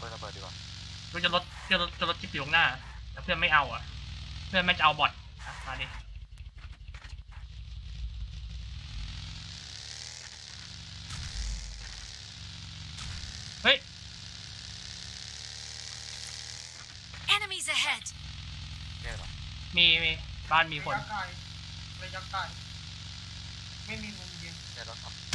ปืนระเบิดดีกว่ากูจะลดจะลดจะลดจิ๊บอยู่ข้างหน้า แต่เพื่อนไม่เอาอะ เพื่อนไม่จะเอาบอทอะมาดิเฮ้ย Enemies ahead! เรียกหรอมีมีบ้านมีคน ระยะไกลระยะไกลไม่มีมุมยิง เรียกรถขับ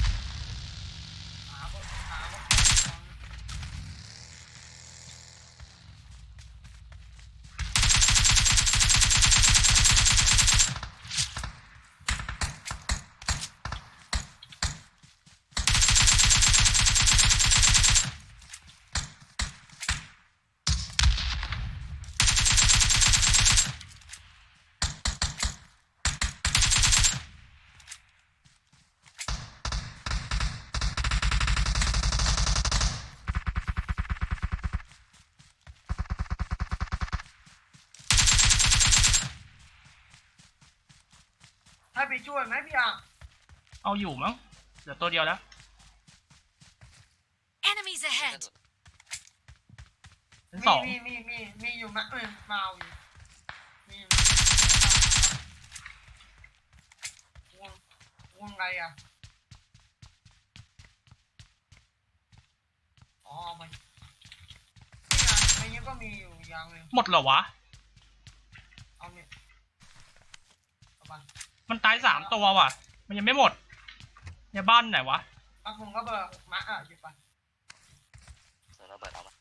ช่วยไหมพี่อะเอาอยู่มั้งเหลือตัวเดียวแล้ว Enemies ahead! สุนเป็นมีสองมีมีมีมีอยู่มะเอ้ยมาเออยู่มีอยู่วงวงไรอะอ๋อเอาไปนี่ไงในนี้ก็มีอยู่อย่างหนึงหมดเหรอวะเอาเนี่ยเอาไป มันตายสามตัวว่ะ มันยังไม่หมดในบ้านไหนวะเอาผมก็เบอร์มาอะหยิบไปเสือระเบิดเอามา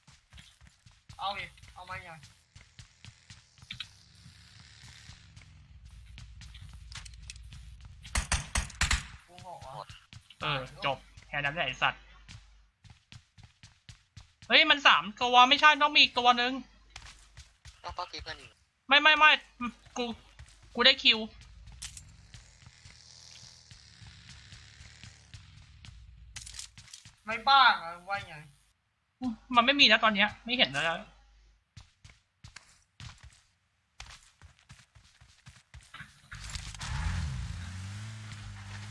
เอาดิเอามาอย่างกูโง่เหรอเออจบแค่นั้นแหละไอสัตว์เฮ้ยมันสามตัวไม่ใช่ต้องมีอีกตัวหนึ่งก็ป้ากี้เพื่อนยิงไม่ไม่ไม่กูกูได้คิว ในบ้านเหรอว่าไงมันไม่มีแล้วตอนเนี้ย ไม่เห็นแล้ว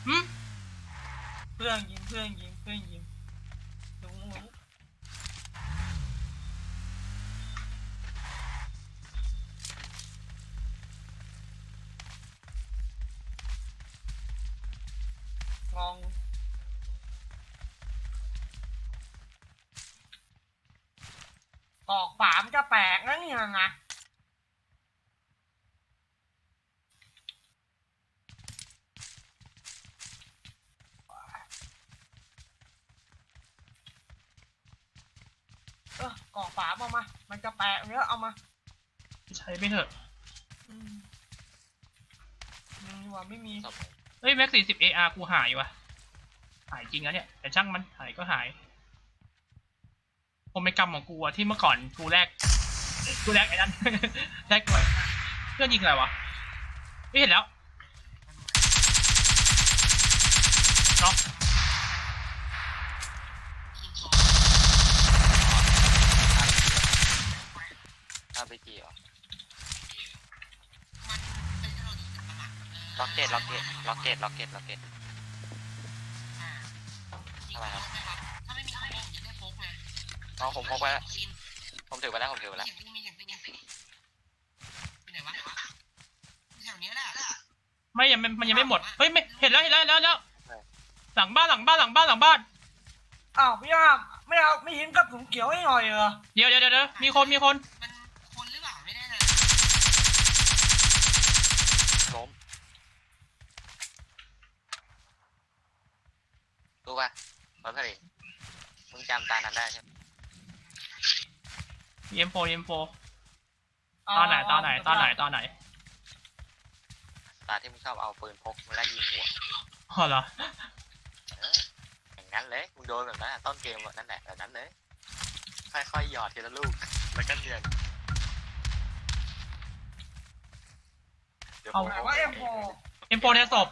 อืมเพื่อนยิงเพื่อนยิงเพื่อนยิงดูมือลอง ตอกฝามนจะแปลกนะเนี่ยนะเออกอกฝามเอามา มันจะแปลกเนื้อเอามาใช้ไปเถอะ อืมมีว่าไม่มีสมองเฮ้ยแม็กสี่สิบเออาร์กูหายวะหายจริงนะเนี่ย แต่ช่างมันหายก็หาย ผมเป็นกรรมของกูอะที่เมื่อก่อนกูแรกกูแรกไอ้นั่น แรกก่อนเพื่อนยิงอะไรวะไม่เห็นแล้วน็อกอาร์พีจีเหรอล็อกเก็ตล็อกเก็ตล็อกเก็ตล็อกเก็ตล็อกเก็ตทำไมครับ เอาผมพกไปแล้วลินผมถือไปแล้วผมถือไปแล้วเห็นมีเห็นเป็นยังไปไหนวะแถวเนี้ยแหละไม่ยังไม่มันยังไม่หมดเฮ้ยไม่เห็นแล้วเห็นแล้วเห็นแล้วเห็นแล้วหลังบ้านหลังบ้านหลังบ้านหลังบ้านอ้าวพี่อ้ามไม่เอาไม่หินกับถุงเขียวให้หน่อยเหรอเดี๋ยวเดี๋ยวเดี๋ยวเดี๋ยวมีคนมีคนมันคนหรือเปล่าไม่แน่ใจล้มรู้ป่ะรถผลิตมึงจำตานั้นได้ใช่ไหม เอ็มโฟเอ็มโฟตอนไหนตอนไหนตอนไหนตอนไหนตาที่มึงชอบเอาปืนพกมาไล่ยิงวัวอ๋อเหรอเอออย่างนั้นเลยมึงโดนแบบนั้นอะต้นเกมแบบนั้นแหละแบบนั้นเลยค่อยๆหยอดทีละลูกแล้วก็เนียนดี๋ยวผมไหนว่าเอ็มโฟเอ็มโฟในศพ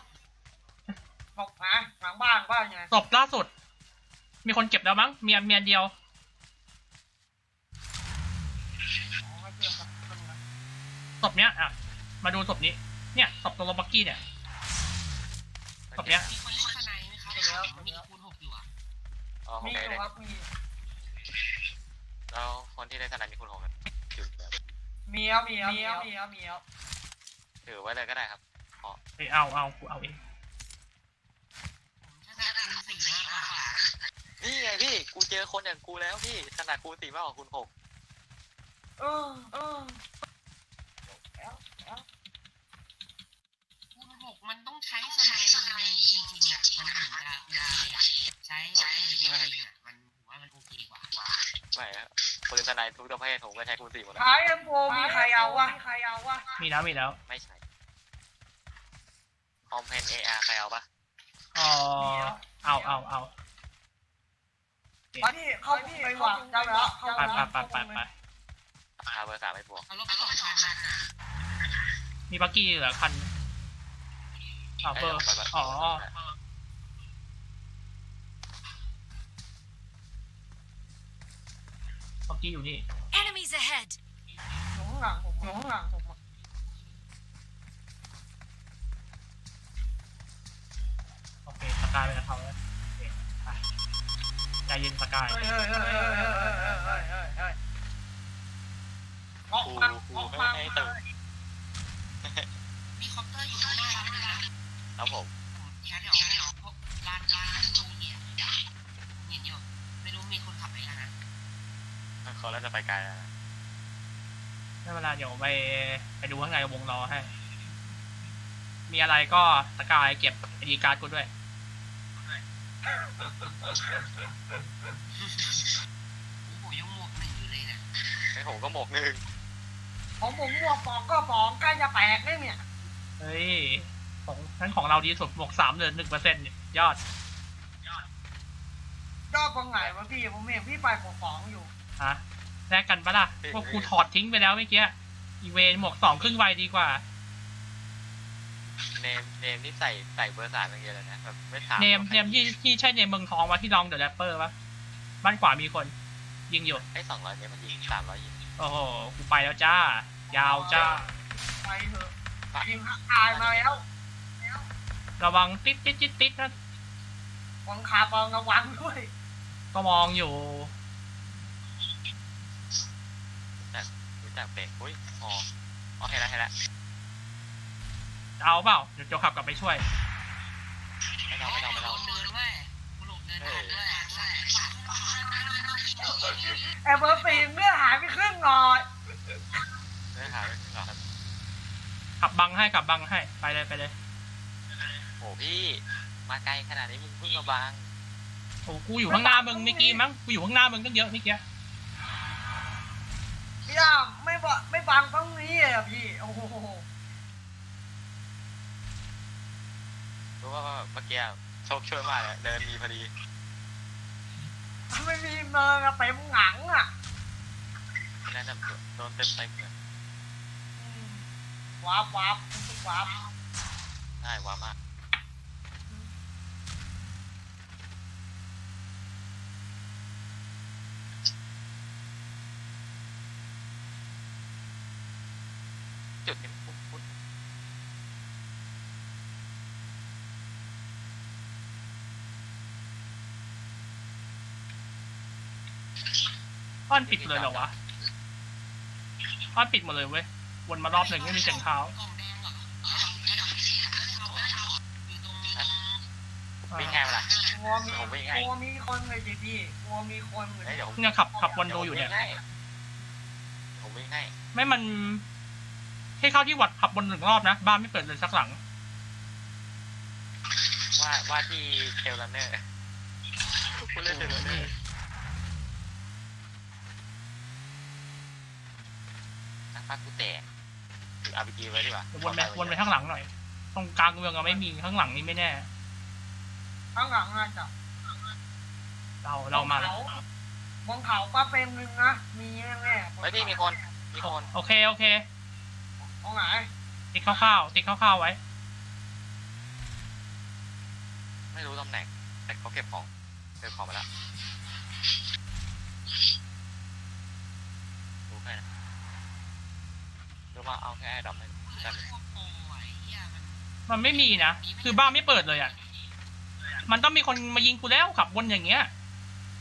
บอกนะหลังบ้านบ้านไงศพล่าสุด มีคนเก็บแล้วมั้งเมียเมียเดียว อ๋อให้เพื่อนครับเพื่อนนะ ศพเนี้ยอะมาดูศพนี้ เนี่ยศพตรงรถบักกี้เนี่ยศพเนี้ยมีคนเล่นสไนไหมครับมีคูณหกอยู่อะอ๋อโอมีเคอยู่เลยครับมีแล้วคนที่ได้ทนายมีคุณหงกันจุดแบบมีครับมีครับมีครับมีครับมีครับถือไว้เลยก็ได้ครับไปเอาเอากูเอาเองผมชนะคุณสี่มากกว่านี่ไงพี่กูเจอคนอย่างกูแล้วพี่ขนาดกูสี่มากกว่าคุณหก เออเออแล้วแล้ว คูณหกมันต้องใช้สมัยจริงๆอะมันถึงจะโอเคอะใช้ใช้จริงๆอะมันผมว่ามันโอเคกว่าไม่ครับปืนทนายทุกประเภทผมก็ใช้คูณสี่หมดแล้วท้ายเอ็มโฟมีใครเอาวะมีใครเอาวะมีแล้วมีแล้วไม่ใช่คอมเพนเออาร์ใครเอาปะอ๋อเอาเอาเอาตอนนี้เข้าพุ่งไปหวังจังแล้วเข้าไปพุ่งไปไปไปไปพาเบอร์สามไปบวกเอารถไปสองคันนะ มีบักกี้เหลือคันเอาเบอร์ไปไปไปอ๋อบักกี้อยู่นี่ Enemies ahead! อยู่ข้างหลังผมอยู่ข้างหลังผมอะโอเคสกายไปกับเขาแล้วโอเคไปใจเย็นสกายเฮ้ยเฮ้ยเฮ้ยเฮ้ยเฮ้ยเฮ้ยเฮ้ยเฮ้ยเฮ้ยเงาะกูฟังกูเงาะไม่ฟังให้ตื่นมีคอปเตอร์อยู่ข้างหน้าลำหนึ่งนะ ครับผมผมแค่เดี๋ยวพวกร้านร้านดูเนี่ยเห็นอยู่ไม่รู้มีคนขับไปยังนะเขาแล้วจะไปไกลแล้วนะไม่เป็นไรเดี๋ยวไปไปดูข้างในวงล้อให้ มีอะไรก็สกายเก็บไอดีการ์ดกูด้วย โอ้โหยังหมวกหนึ่งอยู่เลยเนี่ยไอ้ผมก็หมกหนึ่งของผมหัวฟองก็ฟองใกล้จะแตกเลยเนี่ย เฮ้ย ของนั้นของเราดีสุดบวกสามเหลือหนึ่งเปอร์เซ็นต์ยอด ยอดตรงไหนวะพี่ผมเห็นพี่ไปหัวฟองอยู่ ฮะแลกกันปะล่ะพวกกูถอดทิ้งไปแล้วเมื่อกี้อีเวนหมวกสองครึ่งใบดีกว่า เนมเนมนี่ใส่ใส่เบอร์สามอย่างเดียวเลยนะแบบไม่ถามเนมเนมที่ที่ใช่เนมเมืองทองวะที่ลองเดอะแรปเปอร์ปะบ้านขวามีคน ยิงอยู่ ไอ้สองร้อยเมตรมันยิงสามร้อยยิงโอ้โห กูไปแล้วจ้า ยาวจ้า ไปเถอะยิงตายมาแล้ว ระวังติดติดติดติดนะวังคาบองระวังด้วย ก็มองอยู่รู้จักเบรกอุ้ยอ๋ออ๋อเห็นแล้วเห็นแล้วเอาเปล่าเดี๋ยวจะขับกลับไปช่วย ไม่ต้องไม่ต้องไม่ต้องเดินด้วยกูหลบเดินทันด้วยใช่แอบเบอร์สี่เมื่อหายไปครึ่งหน่อยเนื้อหาไม่ถึงหรอกครับขับบังให้ขับบังให้ไปเลยไปเลย โอ้พี่มาไกลขนาดนี้มึงเพิ่งมาบางโอ้กูอยู่ข้างหน้ามึงเมื่อกี้มั้งกูอยู่ข้างหน้ามึงตั้งเยอะเมื่อกี้พี่อ้ามไม่บไม่บังตรงนี้อะพี่โอ้โหรู้ว่าเมื่อกี้โชคช่วยมากเลยเดินมีพอดีไม่มีเนินอะเต็มหงังอะนั่นน่ะโดนเต็มเต็มเลยอืมวาบวาบรู้สึกวาบได้ว้ามากจุดนี้ปุ๊บปุ๊บ บ้านปิดเลยเหรอวะบ้านปิดหมดเลยเว้ย วนมารอบหนึ่งไม่มีเสียงเท้ากล่องแดงเหรออยู่ตรงวิ่งแค่เวลางัวมีผมวิ่งให้งัวมีคนเลยดิพี่งัวมีคนเลยเฮ้ยเดี๋ยวผมเนี่ยขับขับวนดูอยู่เนี่ยผมวิ่งให้ไม่มันให้เข้าที่วัดขับวนหนึ่งรอบนะ บ้านไม่เปิดเลยสักหลัง ว่าว่าที่เทลลันเนอร์คุณเล่นเทลลันเนอร์ นักพักกูแตกถืออาร์พีจีไว้ดีกว่าเดี๋ยววนไปวนไปข้างหลังหน่อย ตรงกลางเมืองอะไม่มีข้างหลังนี่ไม่แน่ ข้างหลังน่าจะเราเรามาแล้วบนเขาป้าเป็นหนึ่งนะมีแน่ๆบนเฮ้ยพี่มีคนมีคนโอเคโอเคตรงไหนติ๊กคร่าวๆติ๊กคร่าวๆไว้ ไม่รู้ตำแหน่งแต่เขาเก็บของเก็บของมาแล้วรู้แค่นะ รู้ว่าเอาแค่ดอกไม่ได้พวกโปรไอ้เหี้ยมันมันไม่มีนะ คือบ้านไม่เปิดเลยอะ มันต้องมีคนมายิงกูแล้วขับวนอย่างเงี้ย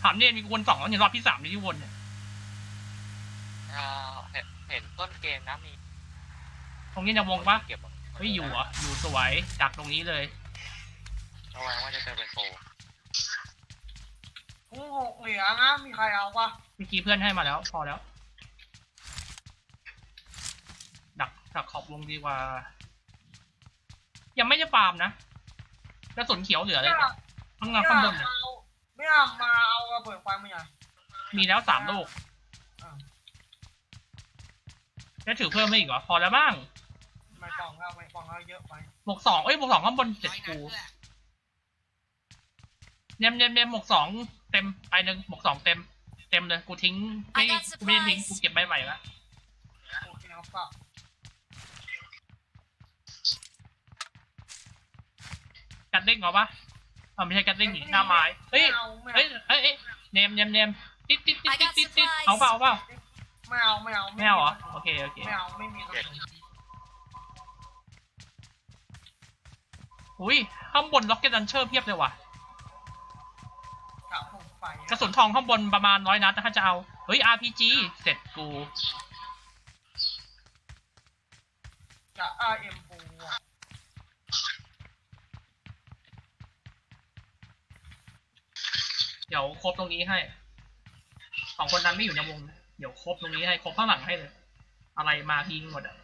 ถามเนี่ยมีกูวนสองแล้วเนี่ยรอบที่สามนี่ที่วนเนี่ยอ่าเห็นเห็นต้นเกมนะมีตรงนี้ในวงปะเก็บอะเฮ้ยอยู่เหรออยู่สวยดักตรงนี้เลย ระวังว่าจะเจอเป็นโปรกูหกเหรียญนะมีใครเอาปะเมื่อกี้เพื่อนให้มาแล้ว พอแล้ว ดักดักขอบวงดีกว่า ยังไม่ได้ฟาร์มนะกระสุนเขียวเหลือเลยไม่ข้างหน้าข้างบนไม่น่ะเอาไม่เอามาเอาระเบิดไฟมาใหญ่มีแล้วสามลูกอ่าจะถือเพิ่มไม่อีกเหรอพอแล้วบ้างไม่กล่องเราไม่กล่องเราเยอะไปบวกสองเอ้ยบวกสองข้างบนเจ็ดร้อยนัดกูเพื่อเนมเนมเนมบวกสองเต็มไปหนึ่งบวกสองเต็ม เต็มเลยกูทิ้งไม่ I got กูไม่ได้ทิ้ง supplies กูเก็บใบใหม่ละ โอเคเอา ก็กัดเด้งเหรอปะอ่าไม่ใช่กัดเด้งหนีหน้าไม้เฮ้ยเฮ้ยเฮ้ยเนมเนมเนมติดติดติดติดติดติดเอาเปล่าเอาเปล่าไม่เอาไม่เอาไม่เอาเหรอโอเคโอเคไม่เอาไม่มีกระสุนอุ้ยข้างบนล็อกเก็ตดันเชอร์เพียบเลยว่ะกระสุนทองข้างบนประมาณร้อยนัดถ้าจะเอา เฮ้ย RPG เสร็จกูกับอา เอ็มโฟอะเดี๋ยวครบตรงนี้ให้สองคนนั้นไม่อยู่ในวงนะเดี๋ยวครบตรงนี้ให้ครบข้างหลังให้เลย อะไรมายิงหมดอะ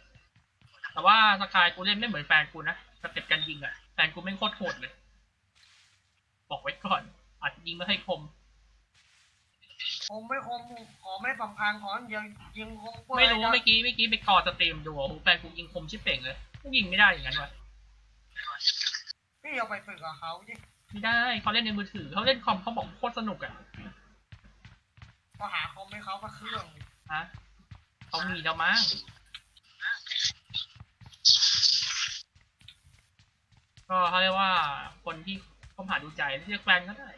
แต่ว่าสกายกูเล่นไม่เหมือนแฟนกูนะสเต็ปการยิงอะแฟนกูไม่งโคตรโหดเลย บอกไว้ก่อนอาจจะยิงไม่ให้คมผมไม่คมขอไม่สำคัญขอยิงยิงคงเปิดไม่รู้เมื่อกี้เมื่อกี้ไปคอสตรีมดูโอ้โหแฟนกูยิงคมชิบเป่งเลยยิงไม่ได้อย่างนั้นวะพี่เอาไปฝึกกับเขาดิ ไม่ได้เขาเล่นในมือถือเขาเล่นคอมเขาบอกโคตรสนุกอะก็หาคอมให้เขาก็เครื่องฮะเขามีแล้วมั้งก็เขาเรียกว่าคนที่คบหาดูใจเรียกแฟนก็ได้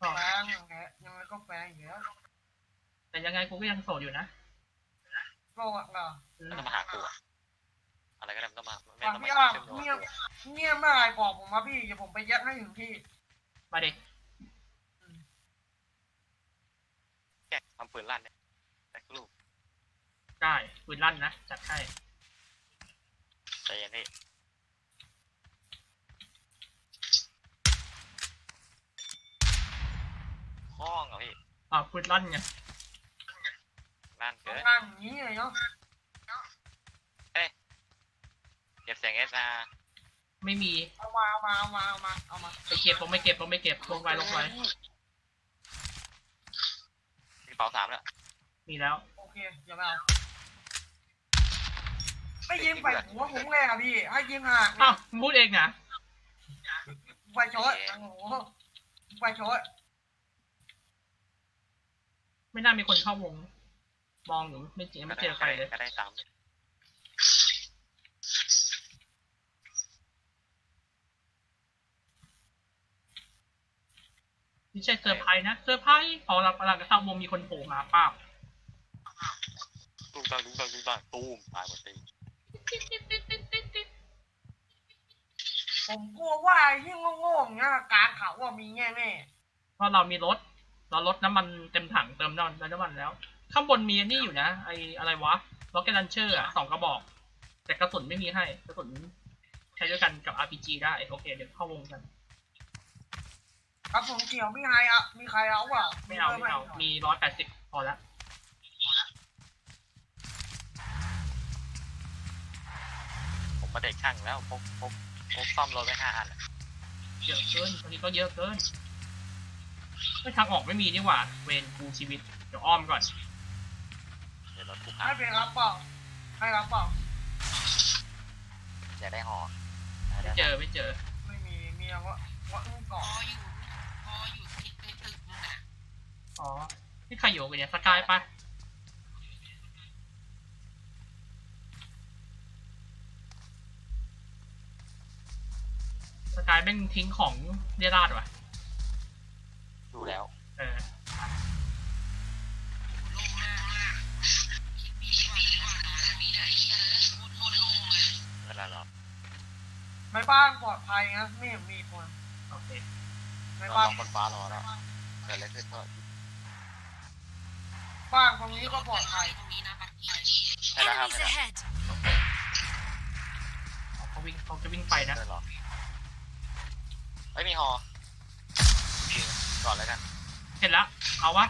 ก็แฟงยังไงยังไงก็แฟงอยู่แล้วแต่ยังไงกูก็ยังโสดอยู่นะก็ว่าเหรออืมก็จะมาหากูอะอะไรก็ได้มันก็มา ไม่อะต้องพี่มาอะเชื่อมโยงเงียบกับกูเงียบเมื่อไหรบอกผมมาพี่เดี๋ยวผมไปยัดให้ถึงที่มาเด็กแกทำปืนลั่นเนี่ยแต่ลูกได้ปืนลั่นนะจัดให้ใจเย็นพี่ห้องเหรอพี่อ่าปืนลั่นไงลั่นเกิน นั่งอย่างนี้เลยเนาะ เก็บเสียงเอสอาไม่มี เอามาเอามาเอามาเอามาเอามาไปเก็บผมไม่เก็บผมไม่เก็บลงไปลงไปมีเป๋าสามแล้วมีแล้ว โอเคอย่าไปเอาไม่ยิงไปหัวผมเลยอะพี่ให้ยิงห่างอ้าวมึงพูดเองนะไปช็อตโอ้โหไปช็อตไม่น่ามีคนเข้าวง มองอยู่ไม่เจอไม่เจอใครเลย ก็ได้ตาม ไม่ใช่เซอร์ไพรส์นะเซอร์ไพรส์พอเรากำลังจะเข้าวงมีคนโผล่มาป้าบตุ้งตังตุ้งตังตุ้งตังตูมตายหมดตีผมกลัวว่ายิ่งโง่ๆอย่างเงี้ยกลางเขาว่ามีแน่แน่เพราะเรามีรถ เรารถน้ำมันเต็มถังเติมน้ำมันน้ำมันแล้ว ข้างบนมีอันนี่อยู่นะ ไออะไรวะล็อกเก็ตลันเชอร์อะสองกระบอก แต่กระสุนไม่มีให้ กระสุนใช้ด้วยกันกับ RPG ได้ โอเค เดี๋ยวเข้าวงกัน ๆครับผมเกี่ยวมีใครอะมีใครเอาเปล่าไม่เอาไม่เอา มีร้อยแปดสิบพอละผมมาเด็กช่างแล้วพกพกพกซ่อมรถไปห้าอันอะเยอะเกินตอนนี้ก็เยอะเกินไม่ทางออกไม่มีนี่หว่า เวนกูชีวิต เดี๋ยวอ้อมก่อน เดี๋ยวรถกูพัให้งเป็นรับเปล่าให้รับเปล่าอยากได้หอไม่เจอไม่เจอ ไม่มีมีเอาว่าว่าอึ้งพก่ออนอยู่พออยู่ที่ในตึกนู่นน่ะ อ๋อ นี่ใครอยู่กันเนี่ยสกายปะสกายแม่งทิ้งของเรียราดว่ะ ดูแล้ว เออโล่งมากคิดดีว่าอะไรว่าอะไรมีไหนโคตรโคตรโล่งเลยเวลาหรอในบ้านปลอดภัยนะไม่เห็นมีคนโอเค ในเราบ้าลนองคนฟ้ารอแล้วเกิดอะไรขึ้นก็ บ้างตรงนี้ก็ปลอดภัยตรงนี้นะบักกี้ใช่แล้วครับ Enemies ahead. เขาวิ่งเขาจะวิ่งไปนะเดินหรอไม่มีฮอยิงก่อนแล้วกันเห็นละเอาวะ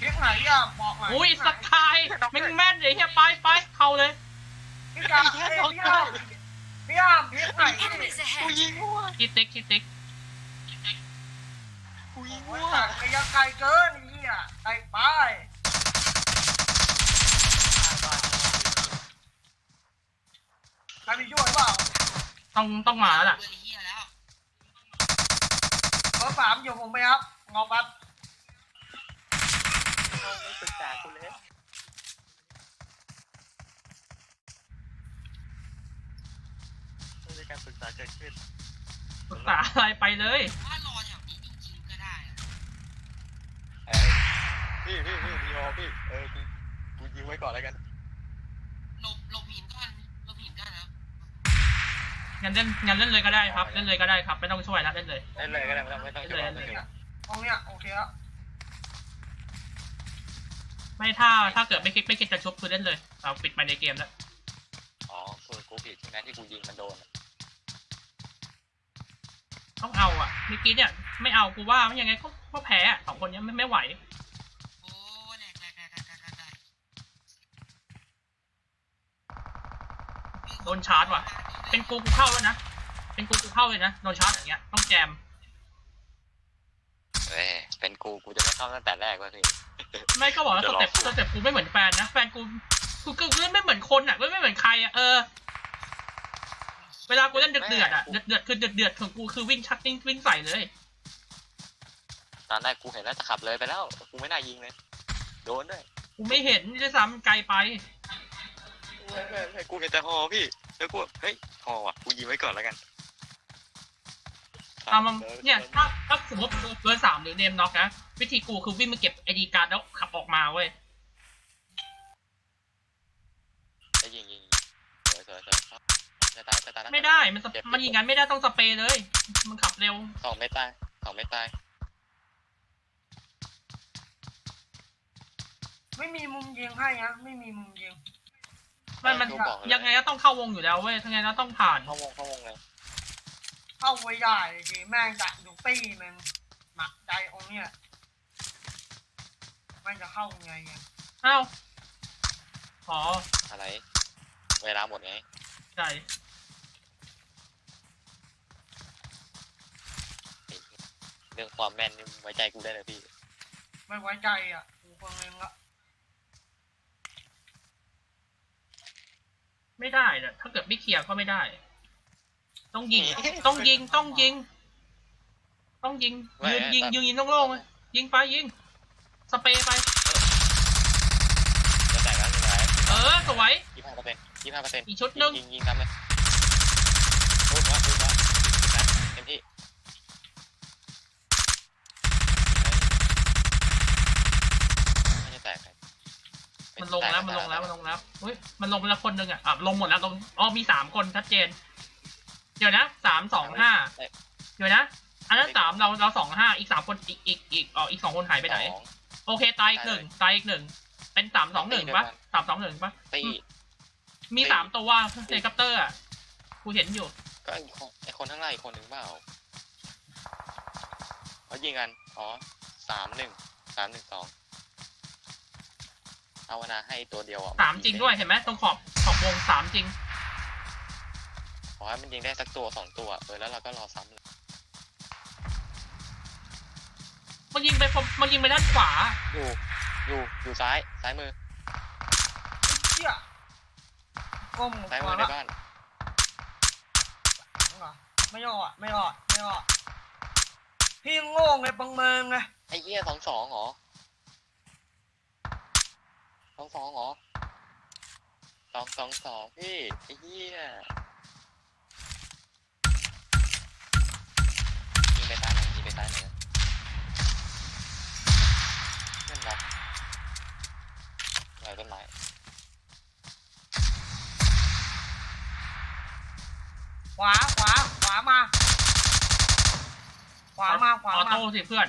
ทิศไหนอะบอกหน่อยอุ้ยทิศสไหนกายแม่งแม่นเลยเฮียไปไปเข้าเลยพี่กาเอ้ยพี่อ้ามพี่อ้ามทิศไหน Enemies กู ahead. ยิงมั่วคิดติ๊กคิดติ๊กกูยิงโอ้ยมั่วสัตว์ระยะไกลเกินไอ้เหี้ยไกลไปใครมีช่วยเปล่าต้องต้องมาแล้วล่ะเบอร์เฮียแล้ว เบอร์สามอยู่ผมไหมครับงอแป๊บไม่ปรึกษากูเลยไม่มีการปรึกษาเกิดขึ้น ปรึกษาอะไรไปเลยว่ารอแถวนี้จริงๆก็ได้อะ เอ้ย พี่พี่พี่มีฮอพี่เออกูกูยิงไว้ก่อนแล้วกันหลบหลบหินก่อนหลบหินก่อนนะงั้นเล่นงั้นเล่นเลยก็ได้ครับ เล่นเลยก็ได้ครับ ไม่ต้องช่วยนะเล่นเลย เล่นเลยก็ได้ไม่ต้องไม่ต้องช่วยเล่นเลยต้องช่วยตรงเนี้ยโอเคแล้วไม่ถ้าถ้าเกิดไม่คิดไม่คิดจะชุบคือเล่นเลยเอาปิดไปในเกมแล้วอ๋อคือกูผิดใช่ไหมที่กูยิงมันโดนอะต้องเอาอะเมื่อกี้เนี่ย ไม่เอากูว่าไม่ยังไงก็ก็แพ้อะสองคนเนี้ยไม่ไม่ไหว โอ้แหลกแหลกแหลกแหลกแหลกแหลก โดนชาร์จว่ะ เป็นกูกูเข้าแล้วนะ เป็นกูกูเข้าเลยนะ โดนชาร์จอย่างเงี้ย ต้องแจมเอ้ยเป็นกูกูจะไม่เข้าตั้งแต่แรกว่าพี่ไม่ก็บอกแล้วเดี๋สยวรอเต็ปสเต็ปกูไม่เหมือนแฟนนะ แฟนกูกูกูเล่นไม่เหมือนคนอะเล่นไม่เหมือนใครอะ เออ เวลากูเล่นเดือดเดือดๆอะ เดือดเดือดๆคือเดือดเดือดๆของกูคือวิ่งชักวิ่งวิ่งใส่เลย ตอนแรกกูเห็นแล้วจะขับเลยไปแล้ว กูไม่น่ายิงเลย โดนด้วย กูไม่เห็นด้วยซ้ำไกลไป ไม่ไม่ไม่กูเห็นแต่ฮอพี่แล้วกูเฮ้ยฮอว่ะกูยิงไว้ก่อนแล้วกันตามมาเนี่ยถ้าถ้าสมมติเบอร์สามหรือเนมน็อกนะ วิธีกูคือวิ่งมาเก็บไอดีการ์ดแล้วขับออกมาเว้ยจะยิงยิงยิงสวยสวยสวยครับจะตายจะตายแล้วไม่ได้มันสเปมันยิงงั้นไม่ได้ต้องสเปรย์เลย มันขับเร็วสองไม่ตายสองไม่ตายไม่มีมุมยิงให้นะไม่มีมุมยิง มันมันกูบอกเลยยังไงก็ต้องเข้าวงอยู่แล้วเว้ยทั้งไงก็ต้องผ่าน เข้าวงเข้าวงเลยเข้าไว้ได้ดิแม่งจะอยู่ตี้มันหนักใจองค์เนี่ยแม่งจะเข้าไงไงอ้าวอ๋ออะไร เวลาหมดไงใช่เรื่องความแม่นนี่ไว้ใจกูได้เลยพี่ ไม่ไว้ใจอะกูคนนึงละ ไม่ได้นะถ้าเกิดไม่เคลียร์ก็ไม่ได้ ต้องยิงอะต้องยิง ต้องยิง ต้องยิงไม่ยืนยิงแต่ยืนยิงต้องโล่งๆเลยยิงไปยิง สเปรย์ไป จะแตกแล้วจะแตกเออสวยยี่ห้าเปอร์เซ็นต์ยี่ห้าเปอร์เซ็นต์อีกชุดหนึ่ง ยิงยิงทำเลยพูดว่าพูดว่าเต็มที่ไม่ได้แตกครับ มันลงแล้วมั นลงแล้วมันลงแล้วเฮ้ยมันลงไปแล้วคนหนึ่งอะอะลงหมดแล้วลงอ๋อมีสามคนชัดเจน เดี๋ยวนะสามสองห้าเดี๋ยวนะ อันนั้นสามเราเราสองห้าอีกสามคนอีกอีกอีกอ๋ออีกสองคนหายไปไหนสองโอเคตายอีกหนึ่งตายอีกหนึ่งเป็นสามสองหนึ่งปะสามสองหนึ่งปะตีมีสี่สามตัวเฮลิคอปเตอร์อะกูเห็นอยู่ ก็ไอ้คนไอ้คนข้างล่างอีกคนหนึ่งเปล่าเขายิงกัน อ๋อสามหนึ่งสามหนึ่งสองเอาวนาให้ตัวเดียวอะสามจริงด้วยเห็นไหมตรงขอบขอบวงสามจริงขอให้มันยิงได้สักตัวสองตัวเออแล้วเราก็รอซ้ำเลยมันยิงไปพอมันยิงไปด้านขวา อยู่ อยู่ อยู่ซ้าย ซ้ายมือเชี่ยก้มซ้ายหัมืวอในละบ้านไม่รอดไม่รอดไม่รอดพี่โง่ไงปังเมืองไง ไอ้เหี้ยสองสองเหรอส องสองเหรอสองสองสองพี่ไอ้เหี้ยยิงไปซ้ายหน่อยยิงไปซ้ายหน่อยนะเพื่อนรักอะไรต้นไม้ขวาขวาขวามา ขวามาขวาออมา โต้สิเพื่อน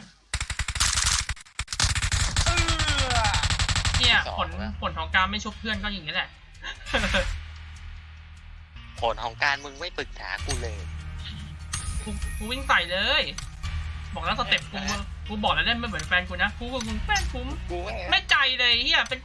สอผงลแล้วผลของการไม่ชุบเพื่อนก็อย่างนี้แหละ ผลของการมึงไม่ปรึกษากูเลย กูกูวิ่งใส่เลย บอกแล้วสเต็ปกูกูบอกแล้วเล่นไม่เหมือนแฟนกูนะกูกูแฟนกูกูไม่ใจเลยเฮียเป็น